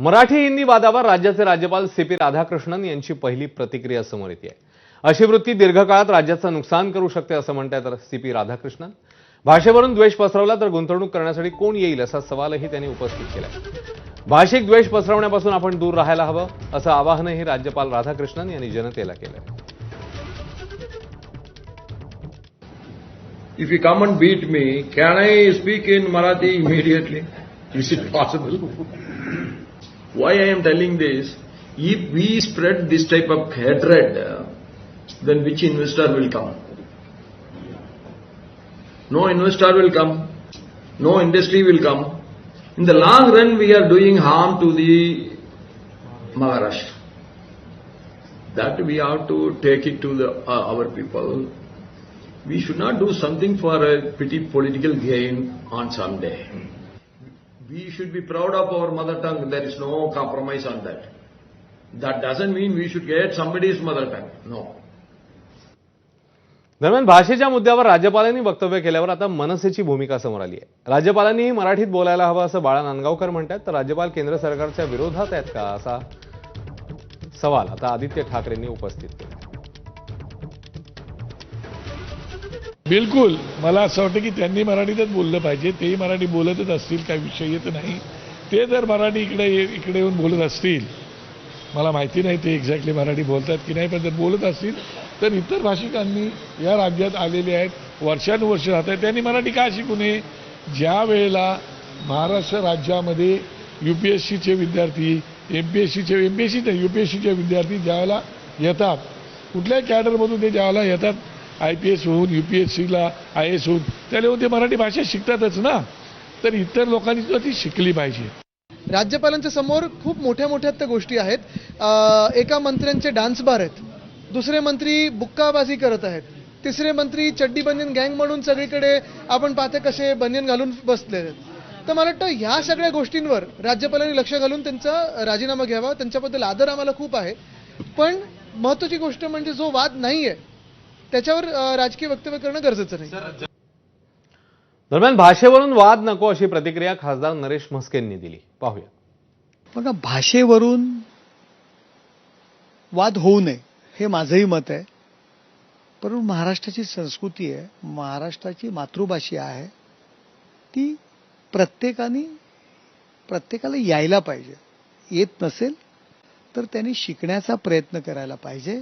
मराठी हिंदी वादावर राज्याचे राज्यपाल सी पी राधाकृष्णन यांची पहिली प्रतिक्रिया समोर येते अशी वृत्ती दीर्घकाळात राज्याचं नुकसान करू शकते असं म्हणतायत सी पी राधाकृष्णन भाषेवरून द्वेष पसरवला तर गुंतवणूक करण्यासाठी कोण येईल असा सवालही त्यांनी उपस्थित केला भाषिक द्वेष पसरवण्यापासून आपण दूर राहायला हवं असं आवाहनही राज्यपाल राधाकृष्णन यांनी जनतेला केलं If you come and beat me, can I speak in Marathi immediately? Is it possible? Why I am telling this? If we spread this type of hatred, then which investor will come? No investor will come. No industry will come. In the long run, we are doing harm to the Maharashtra. That we have to take it to the, uh, our people. We should not do something for a petty political gain on some day. We should be proud of our mother tongue. There is no compromise on that. That doesn't mean we should get somebody's mother tongue. No. दरम्यान भाषेच्या मुद्द्यावर राज्यपालांनी वक्तव्य केल्यावर आता मनसेची भूमिका समोर आली आहे राज्यपालांनीही मराठीत बोलायला हवं असं बाळा नांदगावकर म्हणतात तर राज्यपाल केंद्र सरकारच्या विरोधात आहेत का असा सवाल आता आदित्य ठाकरेंनी उपस्थित केला बिलकुल. मला असं वाटतं की त्यांनी मराठीतच बोललं पाहिजे. तेही मराठी बोलतच असतील काही विषय येत नाही. ते जर मराठी इकडे ये- इकडे येऊन बोलत असतील मला माहिती नाही ते एक्झॅक्टली मराठी बोलतात की नाही पण जर बोलत असतील तर इतर भाषिकांनी या राज्यात आलेले आहेत वर्षानुवर्ष राहत आहेत. त्यांनी मराठी का शिकू नये? ज्या वेळेला महाराष्ट्र राज्यामध्ये यू पी एस सीचे विद्यार्थी एम पी एस सीचे एम पी एस सीचे यू पी एस सीचे विद्यार्थी ज्यावेळेला येतात कुठल्याही कॅडरमधून ते ज्यावेळेला येतात आय पी एस होऊन यू पी एस सीला आय एस होऊन त्याला ते मराठी भाषा शिकतातच ना. तर इतर लोकांनी सुद्धा ती शिकली पाहिजे. राज्यपालांच्या समोर खूप मोठ्या मोठ्या त्या गोष्टी आहेत. एका मंत्र्यांचे डान्स बार आहेत. दुसरे मंत्री बुक्काबाजी करत आहेत. तिसरे मंत्री चड्डी बनियन गँग म्हणून सगळीकडे आपण पाहते कसे बनियन घालून बसले आहेत. तर मला वाटतं ह्या सगळ्या गोष्टींवर राज्यपालांनी लक्ष घालून त्यांचा राजीनामा घ्यावा. त्यांच्याबद्दल आदर आम्हाला खूप आहे. पण महत्वाची गोष्ट म्हणजे जो वाद नाही आहे त्याच्यावर राजकीय वक्तव्य करणं गरजेचं नाही. दरम्यान भाषेवरून वाद नको अशी प्रतिक्रिया खासदार नरेश म्हस्केंनी दिली. पाहूया. बघा भाषेवरून वाद होऊ नये हे माझंही मत आहे. परंतु महाराष्ट्राची संस्कृती आहे महाराष्ट्राची मातृभाषा आहे ती प्रत्येकाने प्रत्येकाला यायला पाहिजे. येत नसेल तर त्यांनी शिकण्याचा प्रयत्न करायला पाहिजे.